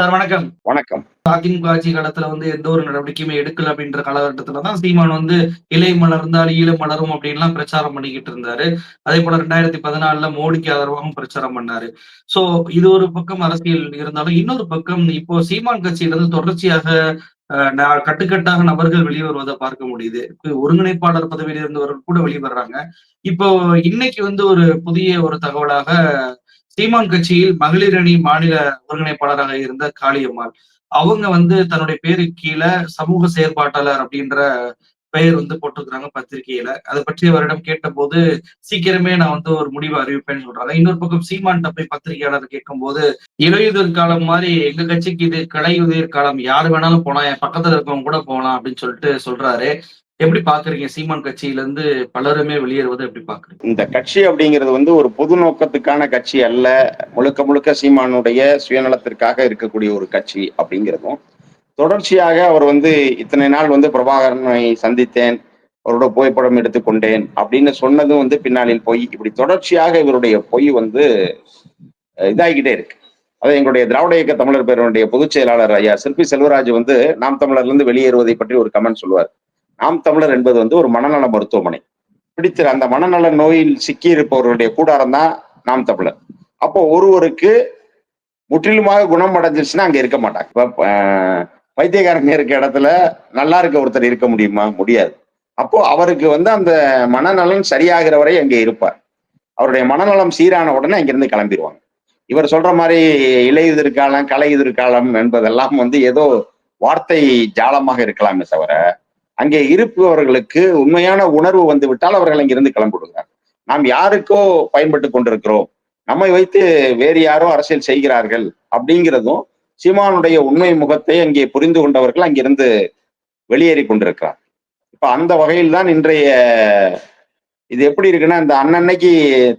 Sir வணக்கம். வணக்கம். அதிமுக ஆட்சி காலத்துல வந்து எந்த ஒரு நடவடிக்கையுமே எடுக்கல அப்படின்ற காலகட்டத்துலதான் சீமான் வந்து இலை மலர்ந்தால் ஈழம் மலரும் அப்படின்லாம் பிரச்சாரம் பண்ணிக்கிட்டு இருந்தாரு. அதே போல ரெண்டாயிரத்தி பதினாலுல மோடிக்கு ஆதரவாகவும் பிரச்சாரம் பண்ணாரு. சோ இது ஒரு பக்கம் அரசியல் இருந்தாலும் இன்னொரு பக்கம் இப்போ சீமான் கட்சியில இருந்து தொடர்ச்சியாக கட்டுக்கட்டாக நபர்கள் வெளிவருவதை பார்க்க முடியுது. ஒருங்கிணைப்பாளர் பதவியில் இருந்தவர்கள் கூட வெளிவர்றாங்க இப்போ இன்னைக்கு வந்து ஒரு புதிய ஒரு தகவலாக சீமான் கட்சியில் மகளிர் அணி மாநில ஒருங்கிணைப்பாளராக இருந்த காளியம்மாள். அவங்க வந்து தன்னுடைய பேருக்கு கீழே சமூக செயற்பாட்டாளர் அப்படின்ற பெயர் வந்து போட்டிருக்கிறாங்க பத்திரிகையில. அதை பற்றி அவரிடம் கேட்டபோது சீக்கிரமே நான் வந்து ஒரு முடிவு அறிவிப்பேன்னு சொல்றாங்க. இன்னொரு பக்கம் சீமான் போய் பத்திரிகையாளர் கேட்கும்போது இலையுதிர் காலம் மாதிரி எங்க கட்சிக்கு இது கடையுதிர் காலம் யார் வேணாலும் போலாம் என் பக்கத்துல இருக்கவங்க கூட போகலாம் அப்படின்னு சொல்லிட்டு சொல்றாரு. எப்படி பாக்குறீங்க சீமான் கட்சியில இருந்து பலருமே வெளியேறுவதை எப்படி பாக்குறீங்க இந்த கட்சி அப்படிங்கிறது வந்து ஒரு பொது நோக்கத்துக்கான கட்சி அல்ல. முழுக்க முழுக்க சீமானுடைய சுயநலத்திற்காக இருக்கக்கூடிய ஒரு கட்சி அப்படிங்கிறதும். தொடர்ச்சியாக அவர் வந்து இத்தனை நாள் வந்து பிரபாகரனை சந்தித்தேன். அவரோட புகைப்படம் எடுத்துக்கொண்டேன் அப்படின்னு சொன்னதும் வந்து பின்னாளில் பொய் இப்படி தொடர்ச்சியாக இவருடைய பொய் வந்து இதாகிட்டே இதாகிக்கிட்டே இருக்கு. அது எங்களுடைய திராவிட இயக்க தமிழர் பேரனுடைய பொதுச் செயலாளர் ஐயா சிற்பி செல்வராஜ் வந்து நாம் தமிழர்ல இருந்து வெளியேறுவதை பற்றி ஒரு கமெண்ட் சொல்லுவார். நாம் தமிழர் என்பது வந்து ஒரு மனநல மருத்துவமனை. பிடித்த அந்த மனநல நோயில் சிக்கி இருப்பவர்களுடைய கூடாரம் தான் நாம் தமிழர். அப்போ ஒருவருக்கு முற்றிலுமாக குணம் அடைஞ்சிருச்சுன்னா அங்க இருக்க மாட்டாங்க. இப்ப அஹ், இருக்க இடத்துல நல்லா இருக்க ஒருத்தர் இருக்க முடியுமா? முடியாது. அப்போ அவருக்கு வந்து அந்த மனநலன் சரியாகிற வரை அங்கே இருப்பார். அவருடைய மனநலம் சீரான உடனே அங்கிருந்து கிளம்பிடுவாங்க. இவர் சொல்ற மாதிரி இலையுதிர்காலம் கலை எதிர்காலம் என்பதெல்லாம் வந்து ஏதோ வார்த்தை ஜாலமாக இருக்கலாமே தவிர அங்கே இருப்பவர்களுக்கு உண்மையான உணர்வு வந்து விட்டால் அவர்கள் அங்கிருந்து கிளம்பிவிடுங்க நாம் யாருக்கோ பயன்பட்டு கொண்டிருக்கிறோம். நம்மை வைத்து வேறு யாரோ அரசியல் செய்கிறார்கள் அப்படிங்கிறதும் சீமானுடைய உண்மை முகத்தை அங்கே புரிந்து கொண்டவர்கள் அங்கிருந்து வெளியேறி கொண்டிருக்கிறார். இப்ப அந்த வகையில் தான் இன்றைய இது எப்படி இருக்குன்னா இந்த அன்னன்னைக்கு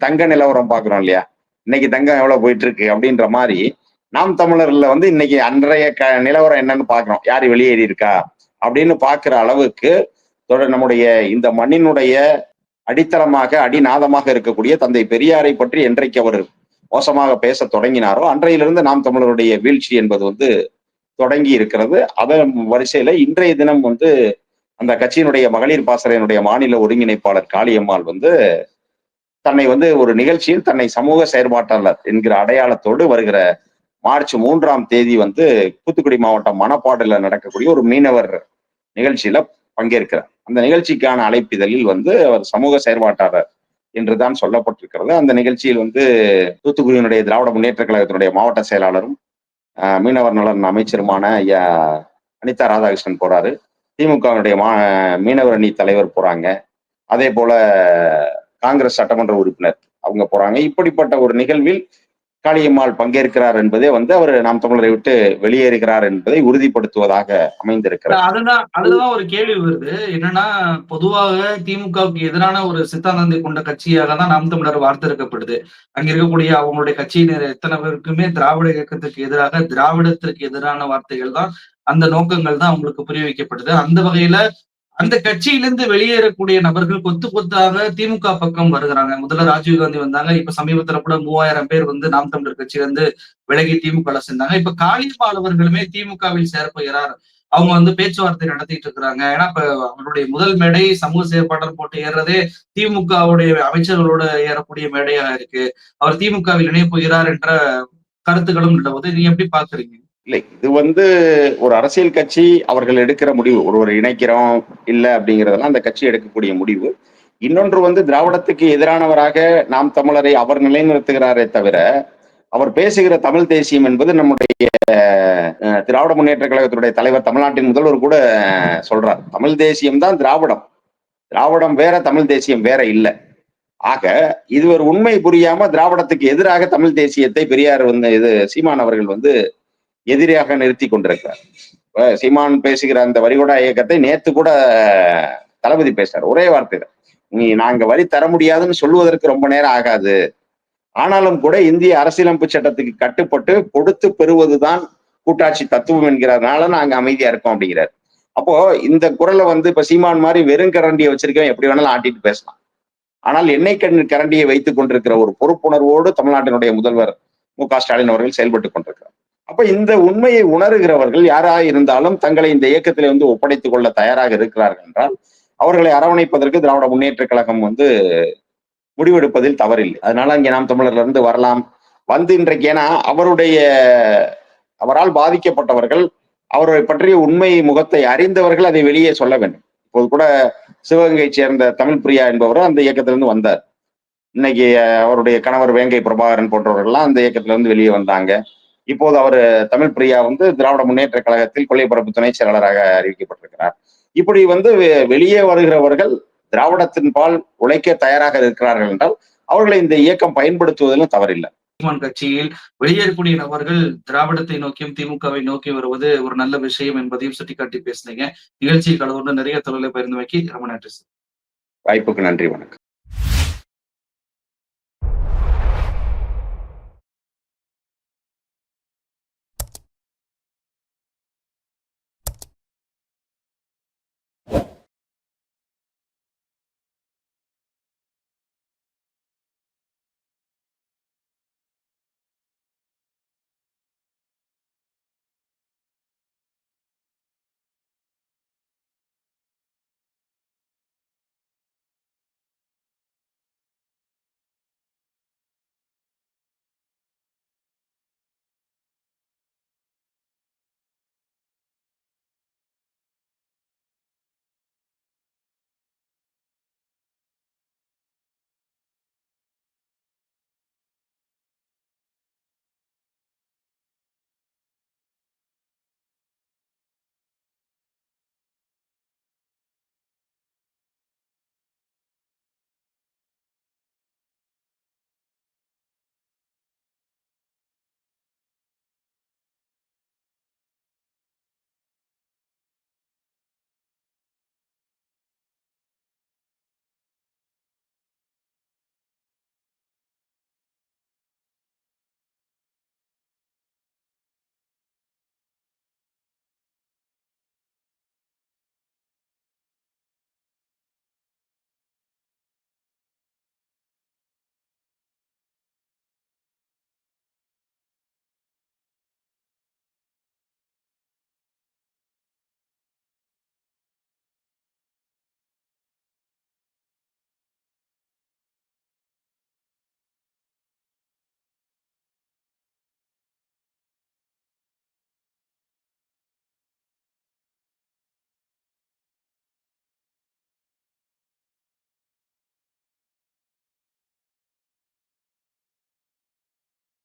தங்க நிலவரம் பாக்குறோம் இல்லையா? இன்னைக்கு தங்கம் எவ்வளவு போயிட்டு இருக்கு அப்படின்ற மாதிரி நாம் தமிழர்ல வந்து இன்னைக்கு அன்றைய க நிலவரம் என்னன்னு பாக்குறோம் யாரு வெளியேறி இருக்கா அப்படின்னு பார்க்கிற அளவுக்கு தொடர் நம்முடைய இந்த மண்ணினுடைய அடித்தளமாக அடிநாதமாக இருக்கக்கூடிய தந்தை பெரியாரை பற்றி என்றைக்கு அவர் மோசமாக பேச தொடங்கினாரோ அன்றையிலிருந்து நாம் தமிழருடைய வீழ்ச்சி என்பது வந்து தொடங்கி இருக்கிறது. அதன் வரிசையில இன்றைய தினம் வந்து அந்த கட்சியினுடைய மகளிர் பாசறையினுடைய மாநில ஒருங்கிணைப்பாளர் காளியம்மாள் வந்து தன்னை வந்து ஒரு நிகழ்ச்சியில் தன்னை சமூக செயற்பாட்டாளர் என்கிற அடையாளத்தோடு வருகிற மார்ச் மூன்றாம் தேதி வந்து தூத்துக்குடி மாவட்டம் மணப்பாடில் நடக்கக்கூடிய ஒரு மீனவர் நிகழ்ச்சியில பங்கேற்கிறார். அந்த நிகழ்ச்சிக்கான அழைப்பிதழில் வந்து அவர் சமூக செயற்பாட்டாளர் என்றுதான் சொல்லப்பட்டிருக்கிறது. அந்த நிகழ்ச்சியில் வந்து தூத்துக்குடியினுடைய திராவிட முன்னேற்ற கழகத்தினுடைய மாவட்ட செயலாளரும் மீனவர் நலன் அமைச்சருமான ஐயா அனிதா ராதாகிருஷ்ணன் போறாரு. திமுகவினுடைய மா மீனவர் அணி தலைவர் போறாங்க. அதே போல காங்கிரஸ் சட்டமன்ற உறுப்பினர் அவங்க போறாங்க. இப்படிப்பட்ட ஒரு நிகழ்வில் காளியம்மாள் பங்கேற்கிறார் என்பதே வந்து அவர் நாம் தமிழரை விட்டு வெளியேறுகிறார் என்பதை உறுதிப்படுத்துவதாக அமைந்திருக்கிறார் அதுதான் அதுதான் ஒரு கேள்வி வருது. என்னன்னா பொதுவாக திமுகவுக்கு எதிரான ஒரு சித்தாந்தத்தை கொண்ட கட்சியாக தான் நாம் தமிழர் வார்த்தெடுக்கப்படுது. அங்க இருக்கக்கூடிய அவங்களுடைய கட்சியினர் எத்தனை பேருக்குமே திராவிட இயக்கத்துக்கு எதிராக திராவிடத்திற்கு எதிரான வார்த்தைகள் தான் அந்த நோக்கங்கள் தான் அவங்களுக்கு புரிய வைக்கப்படுது அந்த வகையில அந்த கட்சியிலிருந்து வெளியேறக்கூடிய நபர்கள் கொத்து கொத்தாக திமுக பக்கம் வருகிறாங்க. முதல்ல ராஜீவ் காந்தி வந்தாங்க இப்ப சமீபத்துல கூட மூவாயிரம் பேர் வந்து நாம் தமிழர் கட்சியிலிருந்து விலகி திமுக சேர்ந்தாங்க. இப்ப காளிபால் அவர்களுமே திமுகவில் சேரப்போகிறார் அவங்க வந்து பேச்சுவார்த்தை நடத்திட்டு இருக்கிறாங்க. ஏன்னா இப்ப அவருடைய முதல் மேடை சமூக செயற்பாட்டர் போட்டு ஏறுறதே திமுகவுடைய அமைச்சர்களோட ஏறக்கூடிய மேடையாக இருக்கு. அவர் திமுகவில் இணைய போகிறார் என்ற கருத்துக்களும் நிலவுது. நீங்க எப்படி பாக்குறீங்க? இல்லை இது வந்து ஒரு அரசியல் கட்சி அவர்கள் எடுக்கிற முடிவு. ஒருவர் இணைக்கிறோம் இல்லை அப்படிங்கிறதெல்லாம் அந்த கட்சி எடுக்கக்கூடிய முடிவு. இன்னொன்று வந்து திராவிடத்துக்கு எதிரானவராக நாம் தமிழரை அவர் நிலைநிறுத்துகிறாரே தவிர அவர் பேசுகிற தமிழ் தேசியம் என்பது நம்முடைய திராவிட முன்னேற்ற கழகத்தினுடைய தலைவர் தமிழ்நாட்டின் முதல்வர் கூட சொல்றார். தமிழ் தேசியம் தான் திராவிடம். திராவிடம் வேற தமிழ் தேசியம் வேற இல்லை. ஆக இது ஒரு உண்மை புரியாம திராவிடத்துக்கு எதிராக தமிழ் தேசியத்தை பெரியார் வந்து இது சீமான் அவர்கள் வந்து எதிரியாக நிறுத்தி கொண்டிருக்கிறார். சீமான் பேசுகிற அந்த வரிகொடா இயக்கத்தை நேத்து கூட தளபதி பேசுறார். ஒரே வார்த்தை தான். நீ நாங்க வரி தர முடியாதுன்னு சொல்லுவதற்கு ரொம்ப நேரம் ஆகாது. ஆனாலும் கூட இந்திய அரசியலமைப்பு சட்டத்துக்கு கட்டுப்பட்டு கொடுத்து பெறுவதுதான் கூட்டாட்சி தத்துவம் என்கிறதுனால நாங்க அமைதியா இருக்கோம் அப்படிங்கிறார். அப்போ இந்த குரலை வந்து இப்ப சீமான் மாதிரி வெறும் கரண்டியை வச்சிருக்கவன் எப்படி வேணாலும் ஆட்டிட்டு பேசலாம். ஆனால் எண்ணெய் கண் கரண்டியை வைத்துக் கொண்டிருக்கிற ஒரு பொறுப்புணர்வோடு தமிழ்நாட்டினுடைய முதல்வர் மு க ஸ்டாலின் அவர்கள் செயல்பட்டு கொண்டிருக்கிறார். அப்ப இந்த உண்மையை உணர்கிறவர்கள் யாராக இருந்தாலும் தங்களை இந்த இயக்கத்திலே வந்து ஒப்படைத்துக் கொள்ள தயாராக இருக்கிறார்கள் என்றால் அவர்களை அரவணைப்பதற்கு திராவிட முன்னேற்ற கழகம் வந்து முடிவெடுப்பதில் தவறில்லை. அதனால இங்கே நாம் தமிழர்ல இருந்து வரலாம். வந்து இன்றைக்கு ஏன்னா அவருடைய அவரால் பாதிக்கப்பட்டவர்கள் அவரை பற்றிய உண்மை முகத்தை அறிந்தவர்கள் அதை வெளியே சொல்ல வேண்டும். இப்போது கூட சிவகங்கை சேர்ந்த தமிழ் பிரியா என்பவர் அந்த இயக்கத்திலிருந்து வந்தார். இன்னைக்கு அவருடைய கணவர் வேங்கை பிரபாகரன் போன்றவர்கள்லாம் அந்த இயக்கத்திலிருந்து வெளியே வந்தாங்க. இப்போது அவர் தமிழ் பிரியா வந்து திராவிட முன்னேற்ற கழகத்தில் கொள்ளைப்பரப்பு துணை செயலாளராக அறிவிக்கப்பட்டிருக்கிறார். இப்படி வந்து வெளியே வருகிறவர்கள் திராவிடத்தின் பால் உழைக்க தயாராக இருக்கிறார்கள் என்றால் அவர்களை இந்த இயக்கம் பயன்படுத்துவதிலும் தவறில்லை. சீமான் கட்சியில் வெளியேறக்கூடிய நபர்கள் திராவிடத்தை நோக்கியும் திமுகவை நோக்கி வருவது ஒரு நல்ல விஷயம் என்பதையும் சுட்டிக்காட்டி பேசுனீங்க. நிகழ்ச்சியில் கலந்து நிறைய தொழிலை பகிர்ந்து வைக்கி ரொம்ப நன்றி சார். வாய்ப்புக்கு நன்றி வணக்கம்.